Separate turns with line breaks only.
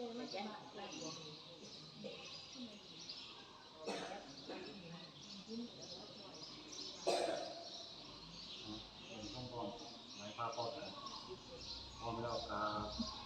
ผ
มพร้อมๆหมายาพ่อแต่พ่อไมแล้าครับ